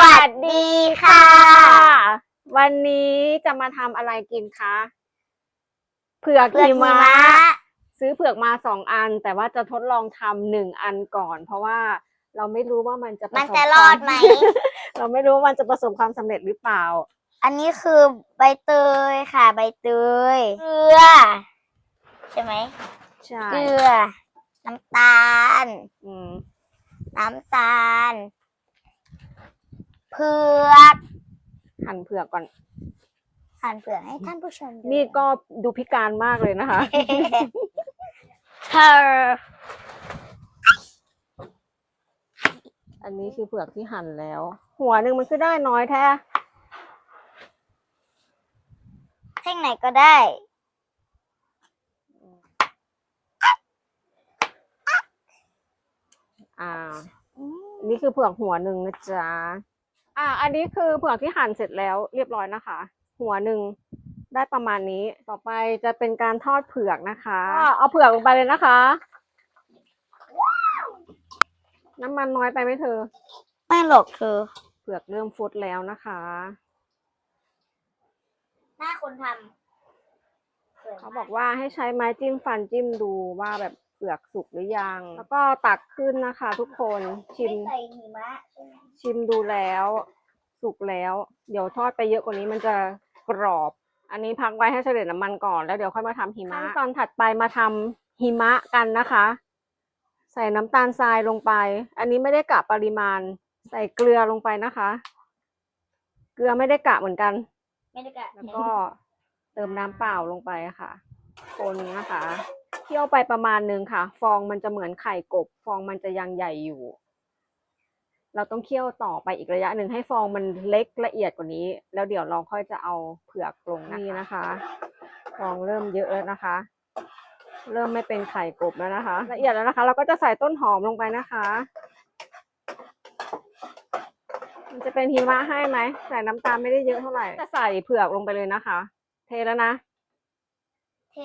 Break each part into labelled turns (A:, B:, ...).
A: วัสดีค่ะ
B: วันนี้จะมาทำอะไรกินคะเผือก
A: เพื่อน
B: หิ
A: หิ
B: มะ
A: มะ
B: ซื้อเผือกมาสองอัน แต่ว่าจะทดลองทำหนึ่งอันก่อน เพราะว่าเราไม่รู้ว่ามันจะป
A: มั
B: ระ
A: น
B: สบ
A: จะ
B: ค
A: ร
B: วา
A: อ
B: ม
A: ดไหม
B: เราไม่รู้ว่ามันจะประสบความสำเร็จหรือเปล่า
A: อันนี้คือใบเตยค่ะ ใบเตย เกลือ ใช่ไหม
B: ใช่
A: เกลือ น้ำตาล
B: อืม
A: น้ำตาลเผือก
B: หั่นเผือกก่อน
A: หั่นเผือกให้ท่านผู้ชมดู
B: มีดก็ดูพิการมากเลยนะคะ
A: เธอ
B: อันนี้คือเผือกที่หั่นแล้ว หัวหนึ่งมันคือได้น้อยแท้
A: แท่งไหนก็ได้
B: อ่าอันนี้คือเผือกหัวหนึ่งนะจ๊ะ อ่า อันนี้คือเผือกที่หั่นเสร็จแล้วเรียบร้อยนะคะ หัวหนึ่งได้ประมาณนี้ ต่อไปจะเป็นการทอดเผือกนะคะก็เอาเผือกลงไปเลยนะคะ น้ำมันน้อยไปไหมเธอ
A: ไม่หรอกเธอ
B: เผือกเริ่มฟุดแล้วนะคะ
A: หน้าคนทำ
B: เขาบอกว่าให้ใช้ไม้จิ้มฟันจิ้มดูว่าแบบ เปลือกสุกหรือยัง แล้วก็ตักขึ้นนะคะ ทุกคนชิม
A: ไม่ใส่หิมะใช่ไหม
B: ชิมดูแล้ว สุกแล้ว เดี๋ยวทอดไปเยอะกว่านี้มันจะกรอบ อันนี้พักไว้ให้เฉลี่ยน้ำมันก่อนแล้วเดี๋ยวค่อยมาทำหิมะขั้นตอนถัดไปมาทำหิมะกันนะคะ ใส่น้ำตาลทรายลงไป อันนี้ไม่ได้กะปริมาณ ใส่เกลือลงไปนะคะ เกลือไม่ได้กะเหมือนกัน
A: ไม่ได้กะ
B: แล้วก็เติมน้ำเปล่าลงไปค่ะ คนนะคะ เคี่ยวไปประมาณนึงค่ะ ฟองมันจะเหมือนไข่กบ ฟองมันจะยังใหญ่อยู่ เราต้องเคี่ยวต่อไปอีกระยะหนึ่งให้ฟองมันเล็กละเอียดกว่านี้ แล้วเดี๋ยวเราค่อยจะเอาเผือกลงนี่นะคะ ฟองเริ่มเยอะแล้วนะคะ เริ่มไม่เป็นไข่กบแล้วนะคะ ละเอียดแล้วนะคะ เราก็จะใส่ต้นหอมลงไปนะคะ มันจะเป็นหิมะให้ไหมใส่น้ำตาลไม่ได้เยอะเท่าไหร่จะใส่เผือกลงไปเลยนะคะ เทแล้วนะ
A: เท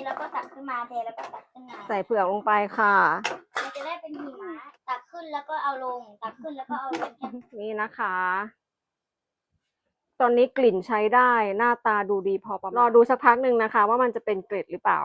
A: แล้วก็ตักขึ้นมาเทแล้วก็ตักขึ้นมา
B: ใส่เผือกลงไปค่ะ
A: มันจะได้เป็นหิมะตักขึ้นแล้วก็เอาลง ตักขึ้นแล้วก็เอาลงแค่
B: นี่นะคะ ตอนนี้กลิ่นใช้ได้หน้าตาดูดีพอประมาณรอดูสักพักหนึ่งนะคะ ว่ามันจะเป็นเกล็ดหรือเปล่า